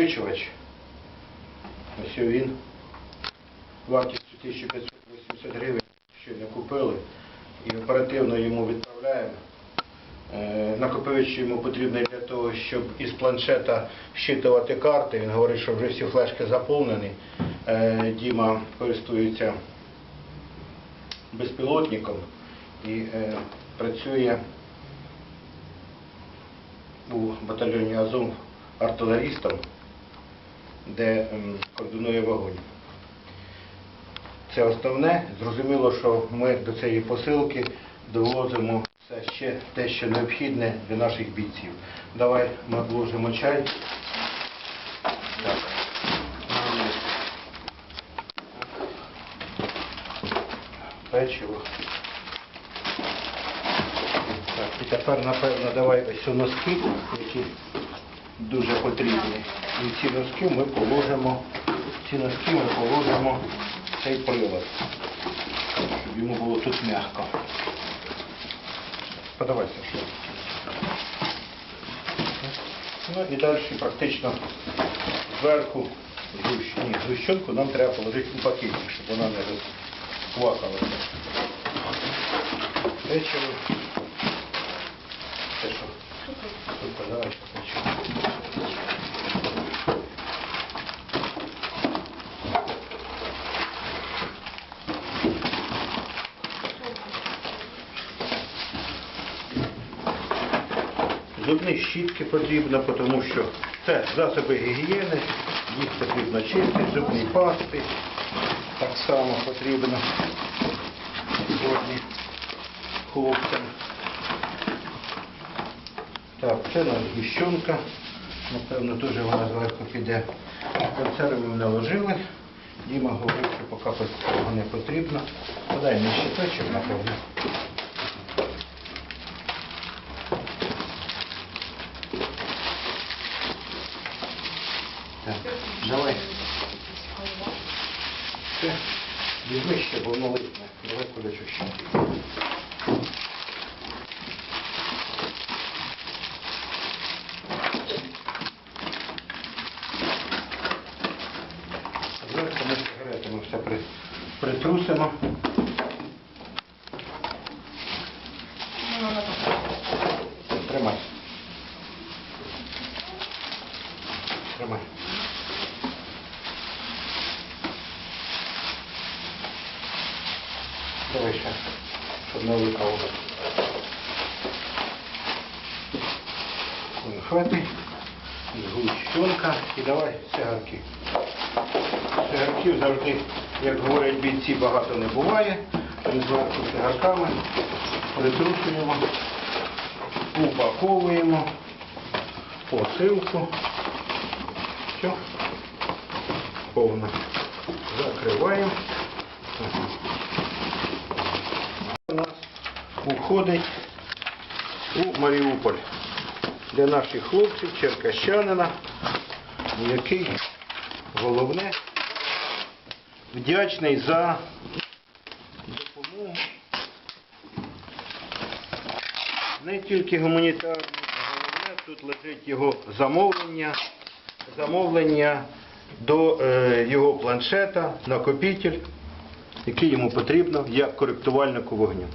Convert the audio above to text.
Накопичувач. Ось він. Вартістю 1580 гривень щойно купили і оперативно йому відправляємо. Е, Накопичувач йому потрібний для того, щоб із планшета щитувати карти. Він говорить, що вже всі флешки заповнені. Е, Діма користується безпілотником і е, працює у батальйоні Азов артилерістом, де ем, координує вогонь. Це основне. Зрозуміло, що ми до цієї посилки довозимо все ще те, що необхідне для наших бійців. Давай ми вложимо чай. Так. Печиво. Так, і тепер, напевно, давай ось ці носки, які дуже потрібні. І ці носки ми положимо, ці носки ми положимо цей прилад, щоб йому було тут м'яко. Подавайся, що. Ну і далі практично зверху згущенку нам треба положити у пакетик, щоб вона не розквакалася. Печиво. Це що? Супер, давай печиво. Зубні щітки потрібно, тому що це засоби гігієни, їх потрібно чистити, зубні пасти так само потрібно сьогодні хлопцям. Так, це у нас гущонка, напевно, теж вона зверху піде. Консерви ми наложили. Діма говорив, що поки не потрібно. Подай мені щиточок, напевно. Так, давай. Все, візьми ще, бо воно липне. Давай кулячу ще. Зверху ми сигаретами все при, притрусимо. Тримай. Тримай. Щоб не викало. Конфети, згущенка і давай цигарки. Цигарків завжди, як говорять бійці, багато не буває. Ми зверху цигарками упаковуємо посилку. Все. Повно. Закриваємо. Ага. У нас уходить у Маріуполь для наших хлопців, черкащанина, який головне вдячний за допомогу не тільки гуманітарну, головне тут лежить його замовлення, замовлення до е, його планшета, накопитель, який йому потрібно як коректувальнику вогню.